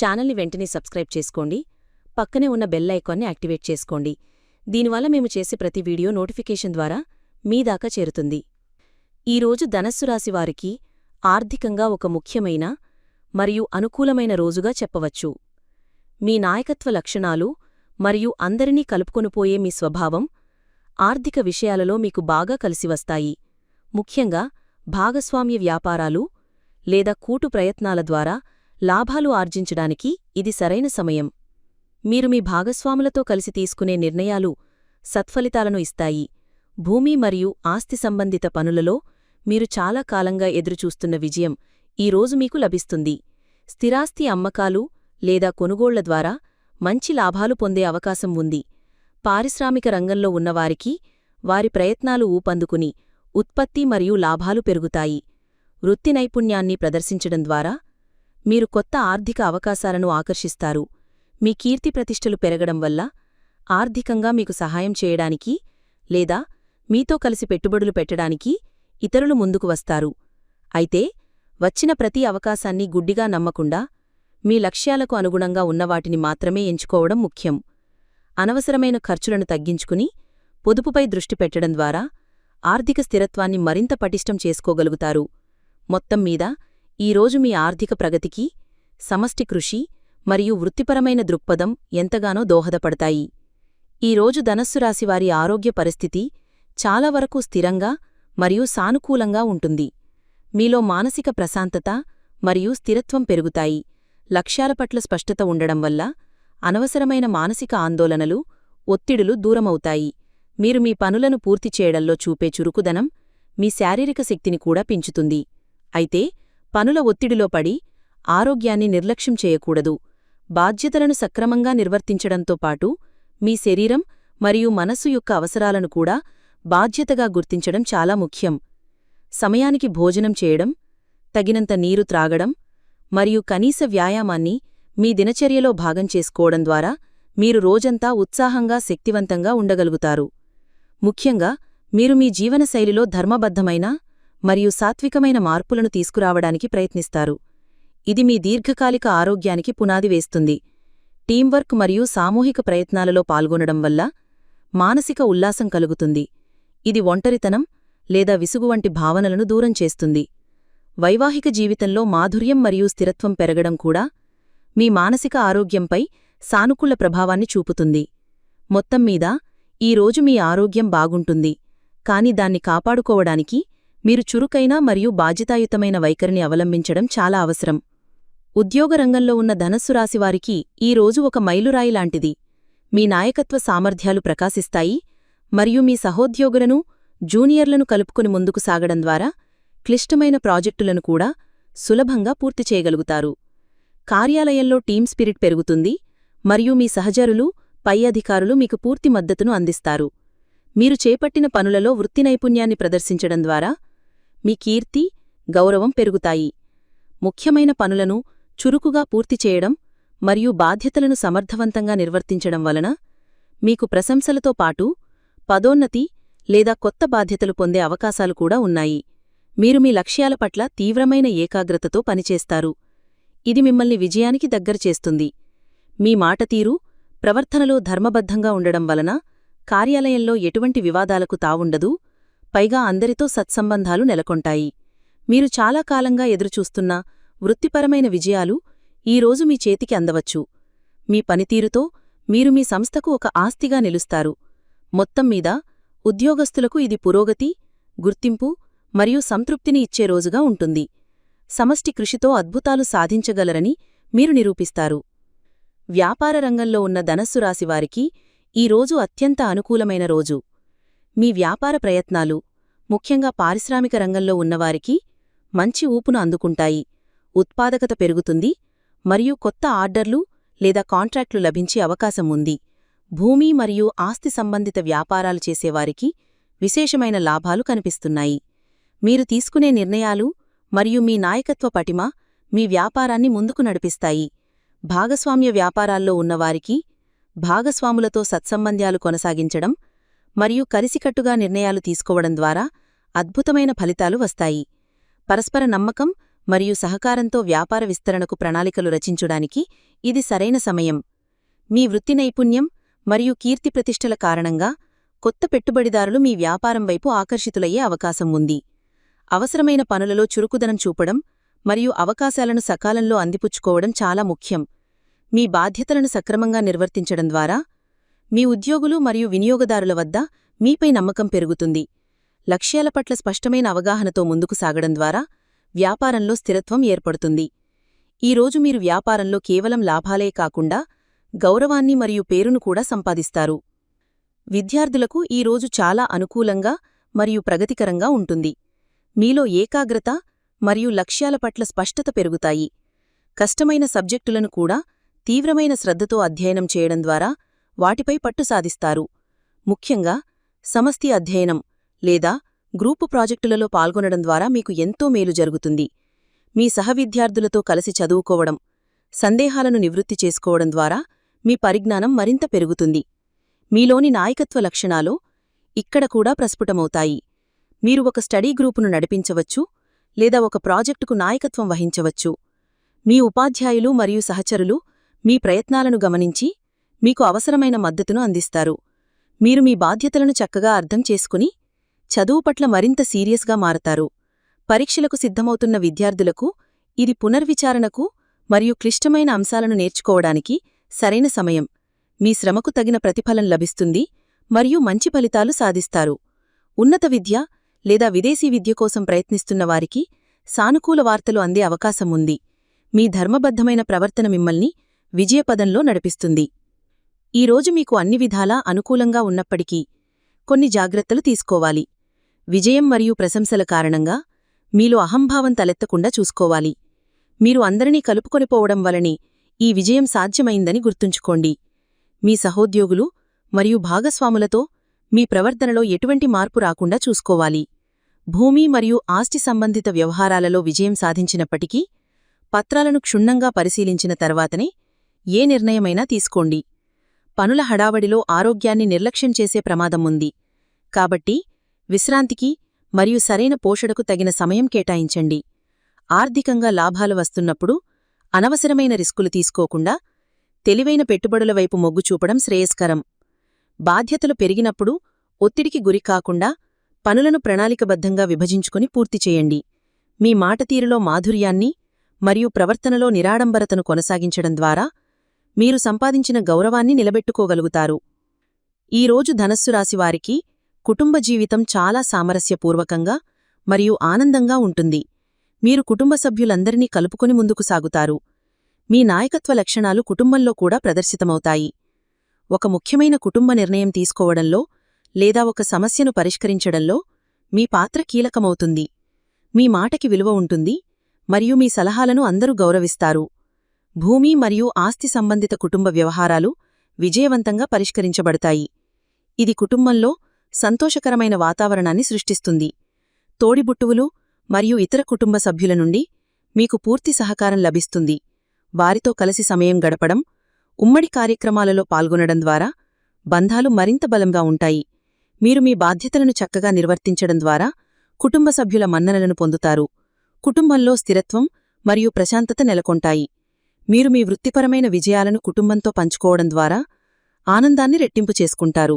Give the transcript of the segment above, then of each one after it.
ఛానల్ని వెంటనే సబ్స్క్రైబ్ చేసుకోండి. పక్కనే ఉన్న బెల్ ఐకాన్ని యాక్టివేట్ చేసుకోండి. దీనివల్ల మేము చేసే ప్రతి వీడియో నోటిఫికేషన్ ద్వారా మీ దాకా చేరుతుంది. ఈరోజు ధనస్సు రాశి వారికి ఆర్థికంగా ఒక ముఖ్యమైన మరియు అనుకూలమైన రోజుగా చెప్పవచ్చు. మీ నాయకత్వ లక్షణాలు మరియు అందరినీ కలుపుకొనిపోయే మీ స్వభావం ఆర్థిక విషయాలలో మీకు బాగా కలిసివస్తాయి ముఖ్యంగా భాగస్వామ్య వ్యాపారాలు లేదా కూటు ప్రయత్నాల ద్వారా లాభాలు ఆర్జించడానికి ఇది సరైన సమయం. మీరు మీ భాగస్వాములతో కలిసి తీసుకునే నిర్ణయాలు సత్ఫలితాలను ఇస్తాయి. భూమి మరియు ఆస్తి సంబంధిత పనులలో మీరు చాలా కాలంగా ఎదురుచూస్తున్న విజయం ఈరోజు మీకు లభిస్తుంది. స్థిరాస్తి అమ్మకాలు లేదా కొనుగోళ్ళ ద్వారా మంచి లాభాలు పొందే అవకాశం ఉంది. పారిశ్రామిక రంగంలో ఉన్నవారికి వారి ప్రయత్నాలు ఊపందుకుని ఉత్పత్తి మరియు లాభాలు పెరుగుతాయి. వృత్తి నైపుణ్యాన్ని ప్రదర్శించడం ద్వారా మీరు కొత్త ఆర్థిక అవకాశాలను ఆకర్షిస్తారు. మీ కీర్తి ప్రతిష్టలు పెరగడం వల్ల ఆర్థికంగా మీకు సహాయం చేయడానికి లేదా మీతో కలిసి పెట్టుబడులు పెట్టడానికి ఇతరులు ముందుకు వస్తారు. అయితే వచ్చిన ప్రతి అవకాశాన్ని గుడ్డిగా నమ్మకుండా మీ లక్ష్యాలకు అనుగుణంగా ఉన్నవాటిని మాత్రమే ఎంచుకోవడం ముఖ్యం. అనవసరమైన ఖర్చులను తగ్గించుకుని పొదుపుపై దృష్టి పెట్టడం ద్వారా ఆర్థిక స్థిరత్వాన్ని మరింత పటిష్టం చేసుకోగలుగుతారు. మొత్తం మీద ఈరోజు మీ ఆర్థిక ప్రగతికి సమష్టి కృషి మరియు వృత్తిపరమైన దృక్పథం ఎంతగానో దోహదపడతాయి. ఈరోజు ధనస్సు రాశివారి ఆరోగ్య పరిస్థితి చాలా వరకు స్థిరంగా మరియు సానుకూలంగా ఉంటుంది. మీలో మానసిక ప్రశాంతత మరియు స్థిరత్వం పెరుగుతాయి. లక్ష్యాల పట్ల స్పష్టత ఉండడం వల్ల అనవసరమైన మానసిక ఆందోళనలు ఒత్తిడులు దూరమవుతాయి. మీరు మీ పనులను పూర్తి చేయడంలో చూపే చురుకుదనం మీ శారీరక శక్తిని కూడా పెంచుతుంది. అయితే పనుల ఒత్తిడిలో పడి ఆరోగ్యాన్ని నిర్లక్ష్యం చేయకూడదు. బాధ్యతలను సక్రమంగా నిర్వర్తించడంతో పాటు మీ శరీరం మరియు మనస్సు యొక్క అవసరాలను కూడా బాధ్యతగా గుర్తించడం చాలా ముఖ్యం. సమయానికి భోజనం చేయడం తగినంత నీరు త్రాగడం మరియు కనీస వ్యాయామాన్ని మీ దినచర్యలో భాగం చేసుకోవడం ద్వారా మీరు రోజంతా ఉత్సాహంగా శక్తివంతంగా ఉండగలుగుతారు. ముఖ్యంగా మీరు మీ జీవనశైలిలో ధర్మబద్ధమైన మరియు సాత్వికమైన మార్పులను తీసుకురావడానికి ప్రయత్నిస్తారు. ఇది మీ దీర్ఘకాలిక ఆరోగ్యానికి పునాది వేస్తుంది. టీంవర్క్ మరియు సామూహిక ప్రయత్నాలలో పాల్గొనడం వల్ల మానసిక ఉల్లాసం కలుగుతుంది. ఇది ఒంటరితనం లేదా విసుగు వంటి భావనలను దూరం చేస్తుంది. వైవాహిక జీవితంలో మాధుర్యం మరియు స్థిరత్వం పెరగడం కూడా మీ మానసిక ఆరోగ్యంపై సానుకూల ప్రభావాన్ని చూపుతుంది. మొత్తం మీద ఈరోజు మీ ఆరోగ్యం బాగుంటుంది. కాని దాన్ని కాపాడుకోవడానికి మీరు చురుకైన మరియు బాధ్యతాయుతమైన వైఖరిని అవలంబించడం చాలా అవసరం. ఉద్యోగ రంగంలో ఉన్న ధనస్సు రాశివారికి ఈ రోజు ఒక మైలురాయి లాంటిది. మీ నాయకత్వ సామర్థ్యాలు ప్రకాశిస్తాయి మరియు మీ సహోద్యోగులను జూనియర్లను కలుపుకుని ముందుకు సాగడం ద్వారా క్లిష్టమైన ప్రాజెక్టులను కూడా సులభంగా పూర్తి చేయగలుగుతారు. కార్యాలయంలో టీం స్పిరిట్ పెరుగుతుంది మరియు మీ సహచరులు పై అధికారులు మీకు పూర్తి మద్దతును అందిస్తారు. మీరు చేపట్టిన పనులలో వృత్తి నైపుణ్యాన్ని ప్రదర్శించడం ద్వారా మీ కీర్తి గౌరవం పెరుగుతాయి. ముఖ్యమైన పనులను చురుకుగా పూర్తి చేయడం మరియు బాధ్యతలను సమర్థవంతంగా నిర్వర్తించడం వలన మీకు ప్రశంసలతో పాటు పదోన్నతి లేదా కొత్త బాధ్యతలు పొందే అవకాశాలు కూడా ఉన్నాయి. మీరు మీ లక్ష్యాల పట్ల తీవ్రమైన ఏకాగ్రతతో పనిచేస్తారు. ఇది మిమ్మల్ని విజయానికి దగ్గర చేస్తుంది. మీ మాటతీరు ప్రవర్తనలో ధర్మబద్ధంగా ఉండడం వలన కార్యాలయంలో ఎటువంటి వివాదాలకు తావుండదు. పైగా అందరితో సత్సంబంధాలు నెలకొంటాయి. మీరు చాలా కాలంగా ఎదురుచూస్తున్న వృత్తిపరమైన విజయాలు ఈరోజు మీ చేతికి అందవచ్చు. మీ పనితీరుతో మీరు మీ సంస్థకు ఒక ఆస్తిగా నిలుస్తారు. మొత్తం మీద ఉద్యోగస్తులకు ఇది పురోగతి గుర్తింపు మరియు సంతృప్తిని ఇచ్చే రోజుగా ఉంటుంది. సమష్టి కృషితో అద్భుతాలు సాధించగలరని మీరు నిరూపిస్తారు. వ్యాపార రంగంలో ఉన్న ధనస్సు రాశివారికి ఈ రోజు అత్యంత అనుకూలమైన రోజు. మీ వ్యాపార ప్రయత్నాలు ముఖ్యంగా పారిశ్రామిక రంగంలో ఉన్నవారికి మంచి ఊపును అందుకుంటాయి. ఉత్పాదకత పెరుగుతుంది మరియు కొత్త ఆర్డర్లు లేదా కాంట్రాక్టులు లభించే అవకాశం ఉంది. భూమి మరియు ఆస్తి సంబంధిత వ్యాపారాలు చేసేవారికి విశేషమైన లాభాలు కనిపిస్తున్నాయి. మీరు తీసుకునే నిర్ణయాలు మరియు మీ నాయకత్వ పటిమ మీ వ్యాపారాన్ని ముందుకు నడిపిస్తాయి. భాగస్వామ్య వ్యాపారాల్లో ఉన్నవారికి భాగస్వాములతో సత్సంబంధాలు కొనసాగించడం మరియు కలిసికట్టుగా నిర్ణయాలు తీసుకోవడం ద్వారా అద్భుతమైన ఫలితాలు వస్తాయి. పరస్పర నమ్మకం మరియు సహకారంతో వ్యాపార విస్తరణకు ప్రణాళికలు రచించడానికి ఇది సరైన సమయం. మీ వృత్తి నైపుణ్యం మరియు కీర్తి ప్రతిష్టల కారణంగా కొత్త పెట్టుబడిదారులు మీ వ్యాపారం వైపు ఆకర్షితులయ్యే అవకాశం ఉంది. అవసరమైన పనులలో చురుకుదనం చూపడం మరియు అవకాశాలను సకాలంలో అందిపుచ్చుకోవడం చాలా ముఖ్యం. మీ బాధ్యతలను సక్రమంగా నిర్వర్తించడం ద్వారా మీ ఉద్యోగులు మరియు వినియోగదారుల వద్ద మీపై నమ్మకం పెరుగుతుంది. లక్ష్యాల పట్ల స్పష్టమైన అవగాహనతో ముందుకు సాగడం ద్వారా వ్యాపారంలో స్థిరత్వం ఏర్పడుతుంది. ఈరోజు మీరు వ్యాపారంలో కేవలం లాభాలే కాకుండా గౌరవాన్ని మరియు పేరును కూడా సంపాదిస్తారు. విద్యార్థులకు ఈ రోజు చాలా అనుకూలంగా మరియు ప్రగతికరంగా ఉంటుంది. మీలో ఏకాగ్రత మరియు లక్ష్యాల పట్ల స్పష్టత పెరుగుతాయి. కష్టమైన సబ్జెక్టులను కూడా తీవ్రమైన శ్రద్ధతో అధ్యయనం చేయడం ద్వారా వాటిపై పట్టు సాధిస్తారు. ముఖ్యంగా సమస్తి అధ్యయనం లేదా గ్రూపు ప్రాజెక్టులలో పాల్గొనడం ద్వారా మీకు ఎంతో మేలు జరుగుతుంది. మీ సహవిద్యార్థులతో కలిసి చదువుకోవడం సందేహాలను నివృత్తి చేసుకోవడం ద్వారా మీ పరిజ్ఞానం మరింత పెరుగుతుంది. మీలోని నాయకత్వ లక్షణాలు ఇక్కడ కూడా ప్రస్ఫుటమవుతాయి. మీరు ఒక స్టడీ గ్రూపును నడిపించవచ్చు లేదా ఒక ప్రాజెక్టుకు నాయకత్వం వహించవచ్చు. మీ ఉపాధ్యాయులు మరియు సహచరులు మీ ప్రయత్నాలను గమనించి మీకు అవసరమైన మద్దతును అందిస్తారు. మీరు మీ బాధ్యతలను చక్కగా అర్థం చేసుకుని చదువు పట్ల మరింత సీరియస్గా మారతారు. పరీక్షలకు సిద్ధమవుతున్న విద్యార్థులకు ఇది పునర్విచారణకు మరియు క్లిష్టమైన అంశాలను నేర్చుకోవడానికి సరైన సమయం. మీ శ్రమకు తగిన ప్రతిఫలం లభిస్తుంది మరియు మంచి ఫలితాలు సాధిస్తారు. ఉన్నత విద్య లేదా విదేశీ విద్య కోసం ప్రయత్నిస్తున్న వారికి సానుకూల వార్తలు అందే అవకాశం ఉంది. మీ ధర్మబద్ధమైన ప్రవర్తన మిమ్మల్ని విజయపదంలో నడిపిస్తుంది. ఈరోజు మీకు అన్ని విధాలా అనుకూలంగా ఉన్నప్పటికీ కొన్ని జాగ్రత్తలు తీసుకోవాలి. విజయం మరియు ప్రశంసల కారణంగా మీలో అహంభావం తలెత్తకుండా చూసుకోవాలి. మీరు అందరినీ కలుపుకొనిపోవడం వలని ఈ విజయం సాధ్యమైందని గుర్తుంచుకోండి. మీ సహోద్యోగులు మరియు భాగస్వాములతో మీ ప్రవర్తనలో ఎటువంటి మార్పు రాకుండా చూసుకోవాలి. భూమి మరియు ఆస్తి సంబంధిత వ్యవహారాలలో విజయం సాధించినప్పటికీ పత్రాలను క్షుణ్ణంగా పరిశీలించిన తర్వాతనే ఏ నిర్ణయమైనా తీసుకోండి. పనుల హడావడిలో ఆరోగ్యాన్ని నిర్లక్ష్యం చేసే ప్రమాదం ఉంది. కాబట్టి విశ్రాంతికి మరియు సరైన పోషణకు తగిన సమయం కేటాయించండి. ఆర్థికంగా లాభాలు వస్తున్నప్పుడు అనవసరమైన రిస్కులు తీసుకోకుండా తెలివైన పెట్టుబడుల వైపు మొగ్గు చూపడం శ్రేయస్కరం. బాధ్యతలు పెరిగినప్పుడు ఒత్తిడికి గురికాకుండా పనులను ప్రణాళికబద్ధంగా విభజించుకుని పూర్తి చేయండి. మీ మాటతీరులో మాధుర్యాన్ని మరియు ప్రవర్తనలో నిరాడంబరతను కొనసాగించడం ద్వారా మీరు సంపాదించిన గౌరవాన్ని నిలబెట్టుకోగలుగుతారు. ఈరోజు ధనస్సు రాశివారికి కుటుంబ జీవితం చాలా సామరస్యపూర్వకంగా మరియు ఆనందంగా ఉంటుంది. మీరు కుటుంబ సభ్యులందరినీ కలుపుకొని ముందుకు సాగుతారు. మీ నాయకత్వ లక్షణాలు కుటుంబంలో కూడా ప్రదర్శితమవుతాయి. ఒక ముఖ్యమైన కుటుంబ నిర్ణయం తీసుకోవడంలో లేదా ఒక సమస్యను పరిష్కరించడంలో మీ పాత్ర కీలకమవుతుంది. మీ మాటకి విలువ ఉంటుంది మరియు మీ సలహాలను అందరూ గౌరవిస్తారు. భూమి మరియు ఆస్తి సంబంధిత కుటుంబ వ్యవహారాలు విజయవంతంగా పరిష్కరించబడతాయి. ఇది కుటుంబంలో సంతోషకరమైన వాతావరణాన్ని సృష్టిస్తుంది. తోడిబుట్టువులు మరియు ఇతర కుటుంబ సభ్యుల నుండి మీకు పూర్తి సహకారం లభిస్తుంది. వారితో కలిసి సమయం గడపడం ఉమ్మడి కార్యక్రమాలలో పాల్గొనడం ద్వారా బంధాలు మరింత బలంగా ఉంటాయి. మీరు మీ బాధ్యతలను చక్కగా నిర్వర్తించడం ద్వారా కుటుంబ సభ్యుల మన్ననలను పొందుతారు. కుటుంబంలో స్థిరత్వం మరియు ప్రశాంతత నెలకొంటాయి. మీరు మీ వృత్తిపరమైన విజయాలను కుటుంబంతో పంచుకోవడం ద్వారా ఆనందాన్ని రెట్టింపు చేసుకుంటారు.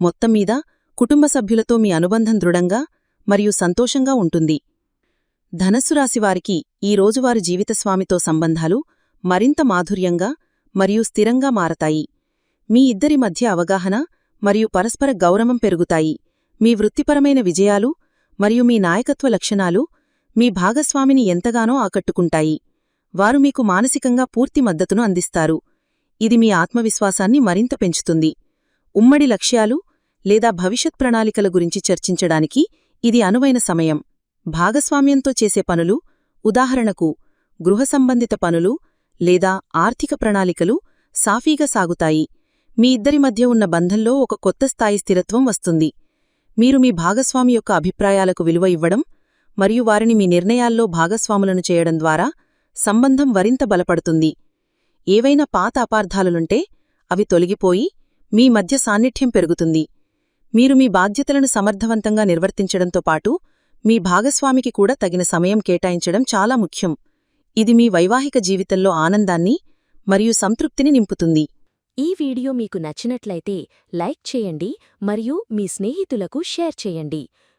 మొత్తం మీద కుటుంబ సభ్యులతో మీ అనుబంధం దృఢంగా మరియు సంతోషంగా ఉంటుంది. ధనస్సు రాశివారికి ఈ రోజువారి జీవితస్వామితో సంబంధాలు మరింత మాధుర్యంగా మరియు స్థిరంగా మారతాయి. మీ ఇద్దరి మధ్య అవగాహన మరియు పరస్పర గౌరవం పెరుగుతాయి. మీ వృత్తిపరమైన విజయాలు మరియు మీ నాయకత్వ లక్షణాలు మీ భాగస్వామిని ఎంతగానో ఆకట్టుకుంటాయి. వారు మీకు మానసికంగా పూర్తి మద్దతును అందిస్తారు. ఇది మీ ఆత్మవిశ్వాసాన్ని మరింత పెంచుతుంది. ఉమ్మడి లక్ష్యాలు లేదా భవిష్యత్ ప్రణాళికల గురించి చర్చించడానికి ఇది అనువైన సమయం. భాగస్వామ్యంతో చేసే పనులు ఉదాహరణకు గృహ సంబంధిత పనులు లేదా ఆర్థిక ప్రణాళికలు సాఫీగా సాగుతాయి. మీ ఇద్దరి మధ్య ఉన్న బంధంలో ఒక కొత్త స్థాయి స్థిరత్వం వస్తుంది. మీరు మీ భాగస్వామి యొక్క అభిప్రాయాలకు విలువ ఇవ్వడం మరియు వారిని మీ నిర్ణయాల్లో భాగస్వాములను చేయడం ద్వారా సంబంధం మరింత బలపడుతుంది. ఏవైనా పాత అపార్థాలులుంటే అవి తొలగిపోయి మీ మధ్య సాన్నిధ్యం పెరుగుతుంది. మీరు మీ బాధ్యతలను సమర్థవంతంగా నిర్వర్తించడంతో పాటు మీ భాగస్వామికి కూడా తగిన సమయం కేటాయించడం చాలా ముఖ్యం. ఇది మీ వైవాహిక జీవితంలో ఆనందాన్ని మరియు సంతృప్తిని నింపుతుంది. ఈ వీడియో మీకు నచ్చినట్లయితే లైక్ చేయండి మరియు మీ స్నేహితులకు షేర్ చేయండి.